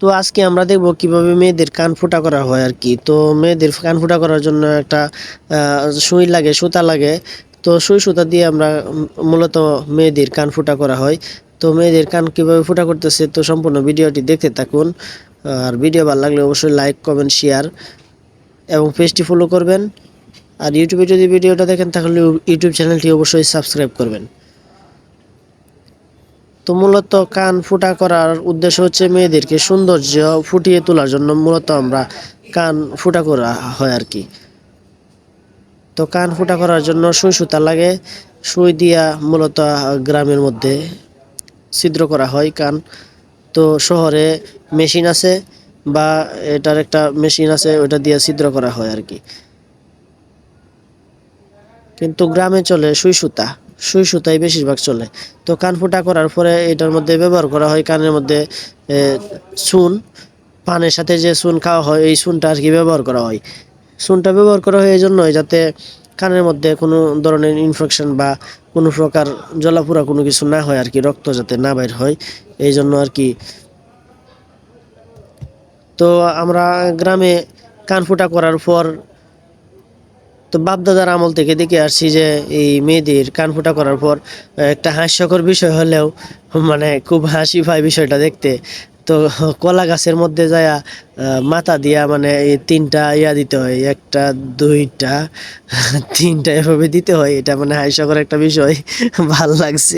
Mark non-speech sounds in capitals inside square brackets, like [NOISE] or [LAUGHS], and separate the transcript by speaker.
Speaker 1: তো আজকে আমরা দেখব কীভাবে মেয়েদের কান ফোঁটা করা হয় আর কি। তো মেয়েদের কান ফোঁটা করার জন্য একটা সুই লাগে, সুতা লাগে। তো সুই সুতা দিয়ে আমরা মূলত মেয়েদের কান ফোঁটা করা হয়। তো মেয়েদের কান কীভাবে ফোঁটা করতেছে তো সম্পূর্ণ ভিডিওটি দেখতে থাকুন। আর ভিডিও ভালো লাগলে অবশ্যই লাইক, কমেন্ট, শেয়ার এবং পেজটি ফলো করবেন। আর ইউটিউবে যদি ভিডিওটা দেখেন তাহলে ইউটিউব চ্যানেলটি অবশ্যই সাবস্ক্রাইব করবেন। তো মূলত কান ফুটা করার উদ্দেশ্য হচ্ছে মেয়েদেরকে সৌন্দর্য ফুটিয়ে তোলার জন্য মূলত আমরা কান ফুটা করা হয় আর কি। তো কান ফুটা করার জন্য সুই সুতা লাগে, সুই দিয়া মূলত গ্রামের মধ্যে ছিদ্র করা হয় কান। তো শহরে মেশিন আছে বা এটার একটা মেশিন আছে ওটা দিয়ে ছিদ্র করা হয় আর কি। কিন্তু গ্রামে চলে সুই সুতা। সুই সুতাই বেশিরভাগ চলে। তো কান ফুটা করার পরে এটার মধ্যে ব্যবহার করা হয় কানের মধ্যে চুন, পানের সাথে যে চুন খাওয়া হয়, এই চুনটা আর কি ব্যবহার করা হয়। চুনটা ব্যবহার করা হয় এই জন্যই যাতে কানের মধ্যে কোনো ধরনের ইনফেকশন বা কোনো প্রকার জলাপুরা কোনো কিছু না হয় আর কি, রক্ত যাতে না বাইর হয়, এই জন্য আর কি। তো আমরা গ্রামে কান ফুটা করার পর তো বাপদাদার আমল থেকে দেখে আসছি যে এই মেয়েদের কান ফুটা করার পর একটা হাস্যকর বিষয় হলেও মানে খুব হাসি পায় বিষয়টা দেখতে। তো কলা গাছের মধ্যে যায়া মাথা দিয়া মানে এই তিনটা ইয়া দিতে হয়, একটা, দুইটা, তিনটা এভাবে দিতে হয়, এটা মানে হাস্যকর একটা বিষয়। [LAUGHS] ভালো লাগছে।